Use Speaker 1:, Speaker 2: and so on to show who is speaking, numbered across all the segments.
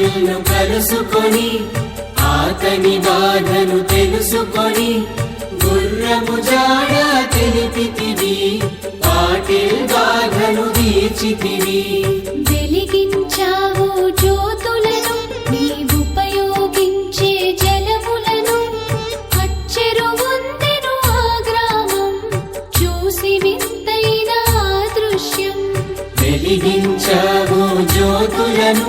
Speaker 1: పాటిల్ను కలుసుకొని ఆతని బాధను తెలుసుకొని గుర్రము జాడ తెలిపితివి పాటిల్ బాధను తీర్చితివి
Speaker 2: వెలిగించావు జ్యోతులను నీవుపయోగించే జలములను అచ్చెరు వందెను ఆ గ్రామం చూసి వింతైన దృశ్యం.
Speaker 1: వెలిగించావు జ్యోతులను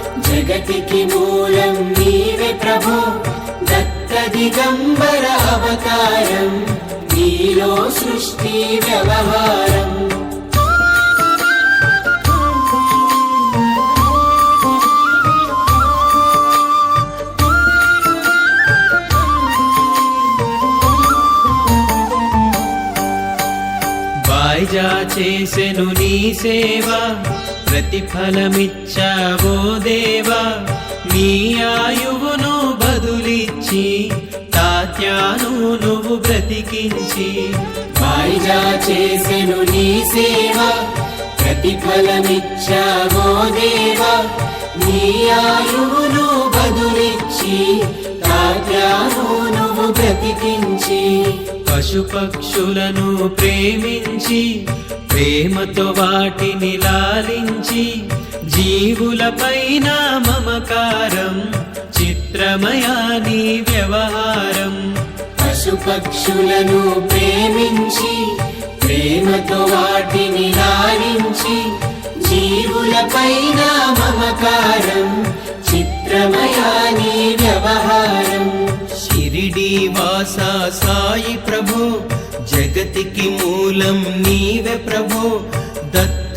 Speaker 1: జగతికి మూలం నీవే ప్రభు. దత్త దిగంబర అవతారం నీలో సృష్టి వ్యవహారం.
Speaker 3: వాయిజా చేసెను నీ సేవ ప్రతిఫలమిచ్చావో దేవా. నీ ఆయువును బదులిచ్చి తాత్యాను నువ్వు బ్రతికించి
Speaker 1: వాయిదా చేసెను నీ సేవ ప్రతిఫలమిచ్చావో దేవా. నీ ఆయువును బదులిచ్చి తాత్యాను నువ్వు బ్రతికించి
Speaker 3: పశుపక్షులను ప్రేమించి ప్రేమతో వాటిని లాలించి జీవులపైన మమకారం చిత్రమయాని వ్యవహారం.
Speaker 1: పశుపక్షులను ప్రేమించి ప్రేమతో వాటిని లాలించి జీవులపైన మమకారం చిత్రమయాని వ్యవహారం.
Speaker 3: షిరిడి వాస సాయి ప్రభు జగతికి మూలం నీవే ప్రభు దత్త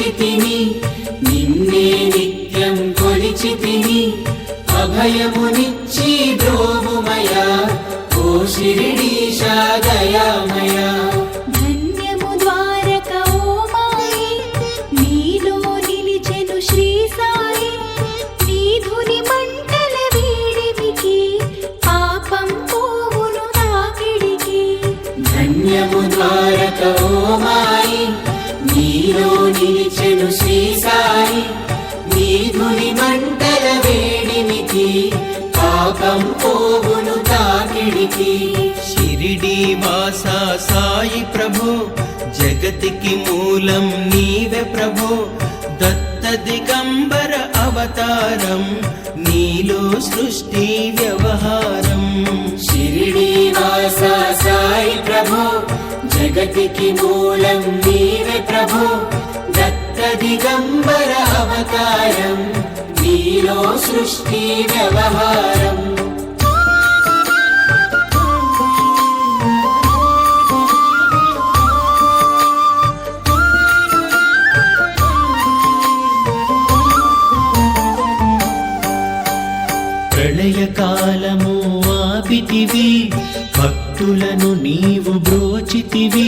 Speaker 2: కొలిచితిని
Speaker 1: నిన్నే నిత్యం కొలిచితిని అభయమునిచ్చి ద్రోవుమయా ఓ శిరిడీశా దయామయా వేడినికి పాపం పోవును తాకిడికి.
Speaker 3: షిరిడి వాస సాయి ప్రభు జగతికి మూలం నీవే ప్రభు. దత్త దిగంబర అవతారం నీలో సృష్టి వ్యవహారం.
Speaker 1: షిరిడి వాస సాయి ప్రభు జగతికి మూలం నీవే ప్రభు. దత్త దిగంబర అవతారం నీలో సృష్టి వ్యవహారం.
Speaker 3: ప్రళయకాలము ఆపితివి భక్తులను నీవు బ్రోచితివి.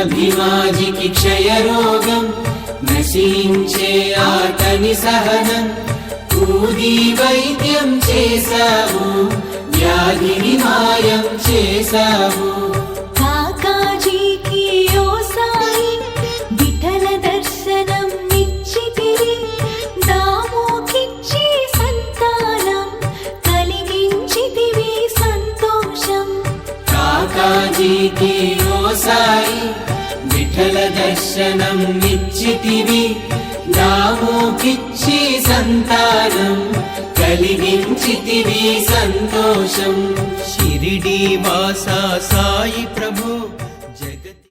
Speaker 2: భక్తభిమాజికి క్షయరోగం నశించే
Speaker 1: ఆతని సహనం. ఊది వైద్యం చేశావు వ్యాధిని మాయం చేశావు.
Speaker 2: కాకాజీకి ఓ సాయి విఠల దర్శనం నిచ్చితివి. దామోకిచ్చి సంతానం కలిగించితివి సంతోషం.
Speaker 1: కాకాజీకి సాయి. విఠల దర్శనం నిచ్చితివి. నామోకిచ్చి సంతానం కలిగించితివి సంతోషం.
Speaker 3: షిరిడి వాస సాయి ప్రభు.